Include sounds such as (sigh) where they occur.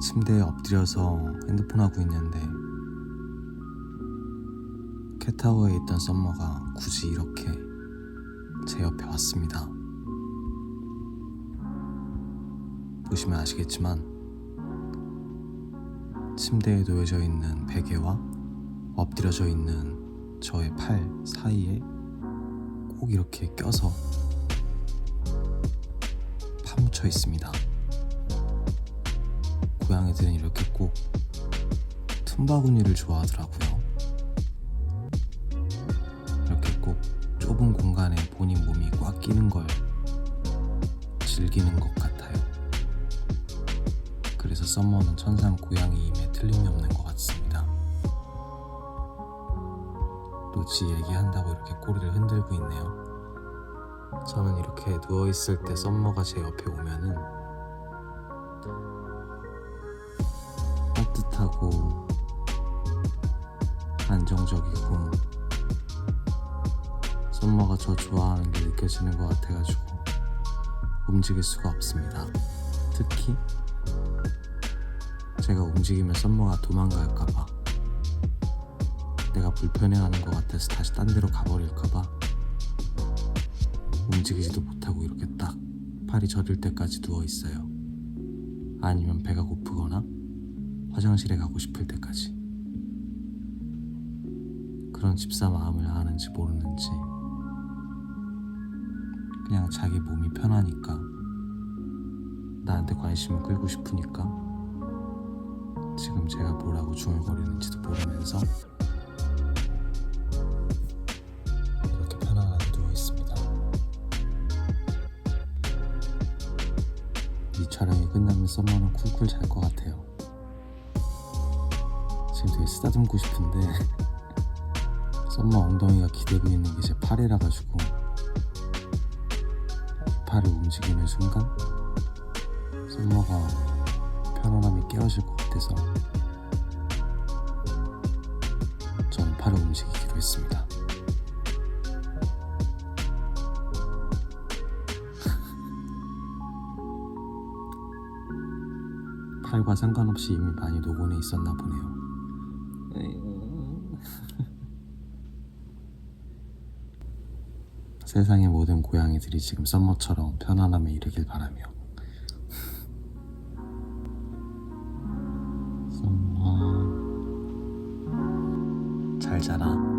침대에 엎드려서 핸드폰 하고 있는데 캣타워에 있던 썸머가 굳이 이렇게 제 옆에 왔습니다. 보시면 아시겠지만 침대에 놓여져 있는 베개와 엎드려져 있는 저의 팔 사이에 꼭 이렇게 껴서 파묻혀 있습니다. 고양이들은 이렇게 꼭 틈바구니를 좋아하더라고요. 이렇게 꼭 좁은 공간에 본인 몸이 꽉 끼는 걸 즐기는 것 같아요. 그래서 썸머는 천상 고양이임에 틀림이 없는 것 같습니다. 로지 얘기한다고 이렇게 꼬리를 흔들고 있네요. 저는 이렇게 누워있을 때 썸머가 제 옆에 오면은 안정적이고 썸머가 저 좋아하는 게 느껴지는 것 같아가지고 움직일 수가 없습니다. 특히 제가 움직이면 썸머가 도망갈까봐 내가 불편해하는 것 같아서 다시 딴 데로 가버릴까봐 움직이지도 못하고 이렇게 딱 팔이 저릴 때까지 누워 있어요. 아니면 배가 고프거나 화장실에 가고 싶을 때까지. 그런 집사 마음을 아는지 모르는지 그냥 자기 몸이 편하니까 나한테 관심을 끌고 싶으니까 지금 제가 뭐라고 중얼거리는지도 모르면서 이렇게 편안하게 누워 있습니다. 이 촬영이 끝나면 썸머는 쿨쿨 잘 것 같아요. 지금 되게 쓰다듬고 싶은데 (laughs) 썸머 엉덩이가 기대고 있는 게 제 팔이라 가지고 팔이 움직이는 순간 썸머가 편안함이 깨어질 것 같아서 저는 팔을 움직이기로 했습니다. (laughs) 팔과 상관없이 이미 많이 녹원해 있었나 보네요. 세상의 모든 고양이들이 지금 썸머처럼 편안함에 이르길 바라며. 썸머. 잘 자라